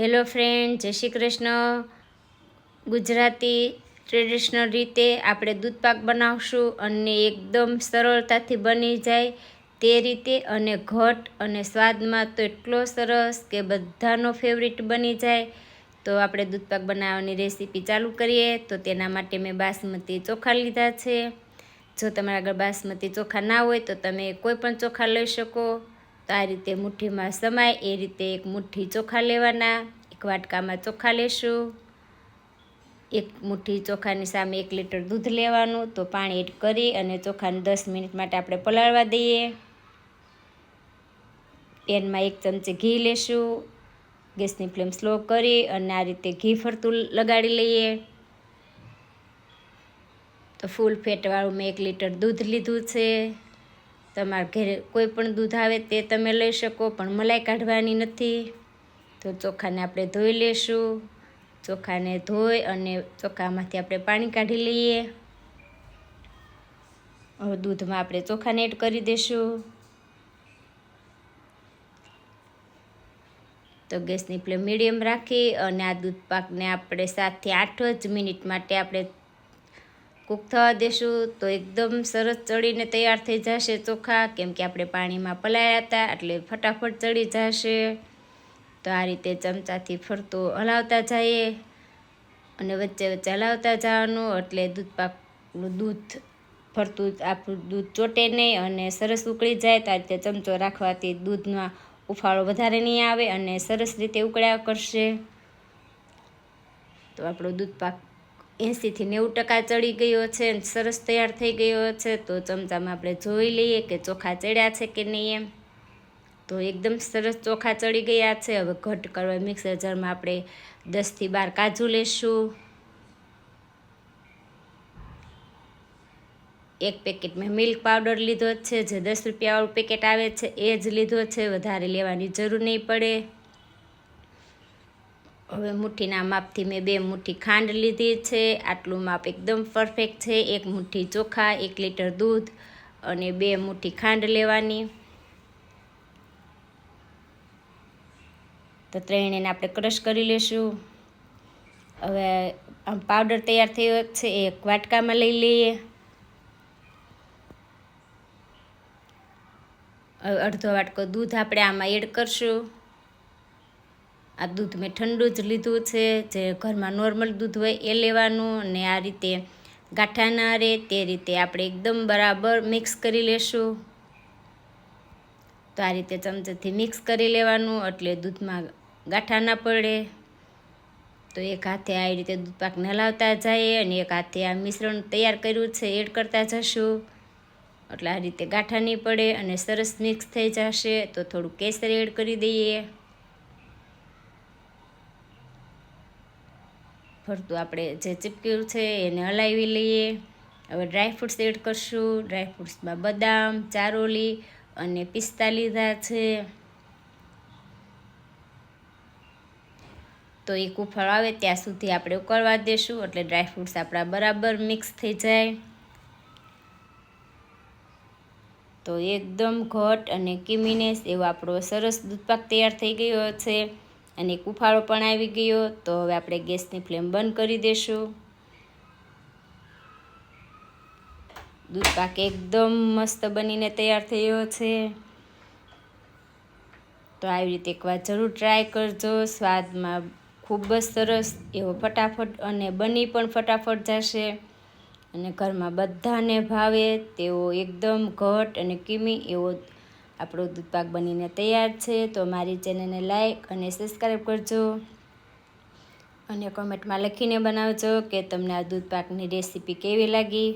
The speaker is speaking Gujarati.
હેલો ફ્રેન્ડ, જય શ્રી કૃષ્ણ. ગુજરાતી ટ્રેડિશનલ રીતે આપણે દૂધપાક બનાવશું અને એકદમ સરળતાથી બની જાય તે રીતે અને ઘટ અને સ્વાદમાં તો એટલો સરસ કે બધાનો ફેવરિટ બની જાય. તો આપણે દૂધપાક બનાવવાની રેસીપી ચાલુ કરીએ. તો તેના માટે મેં બાસમતી ચોખા લીધા છે. જો તમારા આગળ બાસમતી ચોખા ના હોય તો તમે કોઈ પણ ચોખા લઈ શકો. તો આ રીતે મુઠ્ઠીમાં સમાય, એ રીતે એક મુઠ્ઠી ચોખા લેવાના, એક વાટકામાં ચોખા લેશું. એક મુઠ્ઠી ચોખાની સામે એક લીટર દૂધ લેવાનું, તો પાણી એડ કરી અને ચોખાને દસ મિનિટ માટે આપણે પલાળવા દઈએ. પેનમાં એક ચમચી ઘી લેશું. ગેસની ફ્લેમ સ્લો કરી અને આ રીતે ઘી ફરતું લગાડી લઈએ. તો ફૂલ ફેટવાળું મેં એક લીટર દૂધ લીધું છે. તમારા ઘરે કોઈ પણ દૂધ આવે તે તમે લઈ શકો, પણ મલાઈ કાઢવાની નથી. તો ચોખાને આપણે ધોઈ લેશું. ચોખાને ધોઈ અને ચોખામાંથી આપણે પાણી કાઢી લઈએ. હવે દૂધમાં આપણે ચોખાને એડ કરી દઈશું તો ગેસની ફ્લેમ મીડિયમ રાખી અને આ દૂધ પાકને આપણે સાતથી આઠ જ મિનિટ માટે આપણે કૂક થવા દેશું તો એકદમ સરસ ચડીને તૈયાર થઈ જશે ચોખા. કેમ કે આપણે પાણીમાં પલાળ્યા હતા એટલે ફટાફટ ચડી જશે. તો આ રીતે ચમચાથી ફરતું હલાવતા જઈએ અને વચ્ચે વચ્ચે હલાવતા જવાનું એટલે દૂધ પાકનું દૂધ ફરતું આપણું દૂધ ચોટે નહીં અને સરસ ઉકળી જાય તો આ રીતે ચમચો રાખવાથી દૂધમાં ઉફાળો વધારે નહીં આવે અને સરસ રીતે ઉકળ્યા કરશે. તો આપણો દૂધ પાક એંસીથી નેવું ટકા ચડી ગયો છે સરસ તૈયાર થઈ ગયો છે. તો ચમચામાં આપણે જોઈ લઈએ કે ચોખા ચડ્યા છે કે નહીં એમ. તો એકદમ સરસ ચોખા ચડી ગયા છે. હવે ઘટ કરવા મિક્સર જારમાં આપણે દસથી બાર કાજુ લેશું. એક પેકેટ મેં મિલ્ક પાવડર લીધો છે. જે દસ રૂપિયાવાળું પેકેટ આવે છે, એ જ લીધો છે. વધારે લેવાની જરૂર નહીં પડે. હવે મુઠ્ઠીના માપથી મેં બે મુઠ્ઠી ખાંડ લીધી છે. આટલું માપ એકદમ પરફેક્ટ છે. એક મુઠ્ઠી ચોખા, એક લીટર દૂધ અને બે મુઠ્ઠી ખાંડ લેવાની. તો ત્રણેયને આપણે ક્રશ કરી લેશું. હવે આમ પાવડર તૈયાર થયો છે. એક વાટકામાં લઈ લઈએ. અડધો વાટકો દૂધ આપણે આમાં એડ કરશું. આ દૂધ મેં ઠંડુ જ લીધું છે. જે ઘરમાં નોર્મલ દૂધ હોય એ લેવાનું અને આ રીતે ગાંઠા ના રહે તે રીતે આપણે એકદમ બરાબર મિક્સ કરી લેશું. તો આ રીતે ચમચેથી મિક્સ કરી લેવાનું એટલે દૂધમાં ગાંઠા ના પડે. તો એક હાથે આ રીતે દૂધ પાકને હલાવતા જઈએ અને એક હાથે આ મિશ્રણ તૈયાર કર્યું છે, એડ કરતા જશું. એટલે આ રીતે ગાંઠા નહીં પડે અને સરસ મિક્સ થઈ જશે. તો થોડું કેસર એડ કરી દઈએ. ફરતું આપણે જે ચીપક્યું છે એને હલાવી લઈએ. હવે ડ્રાયફ્રૂટ્સ એડ કરશું. ડ્રાયફ્રૂટ્સમાં બદામ, ચારોલી અને પિસ્તા લીધા છે. તો એ કુફળ આવે ત્યાં સુધી આપણે ઉકળવા દેશું એટલે ડ્રાયફ્રૂટ્સ આપણા બરાબર મિક્સ થઈ જાય. તો એકદમ ઘટ અને કિમીનેસ એવો આપણો સરસ દૂધપાક તૈયાર થઈ ગયો છે. અને કુફાળો પણ આવી ગયો, તો હવે આપણે ગેસની ફ્લેમ બંધ કરી દઈશું દૂધપાક એકદમ મસ્ત બનીને તૈયાર થયો છે. તો આવી રીતે એકવાર જરૂર ટ્રાય કરજો. સ્વાદમાં ખૂબ જ સરસ એવો ફટાફટ અને બની પણ ફટાફટ જશે. અને ઘરમાં બધાને ભાવે તેવો એકદમ ઘટ અને કિમી એવો આપણો દૂધપાક બનીને તૈયાર છે, તો મારી ચેનલને લાઈક અને સબસ્ક્રાઈબ કરજો. અને કોમેન્ટમાં લખીને બનાવજો કે તમને આ દૂધપાકની રેસીપી કેવી લાગી.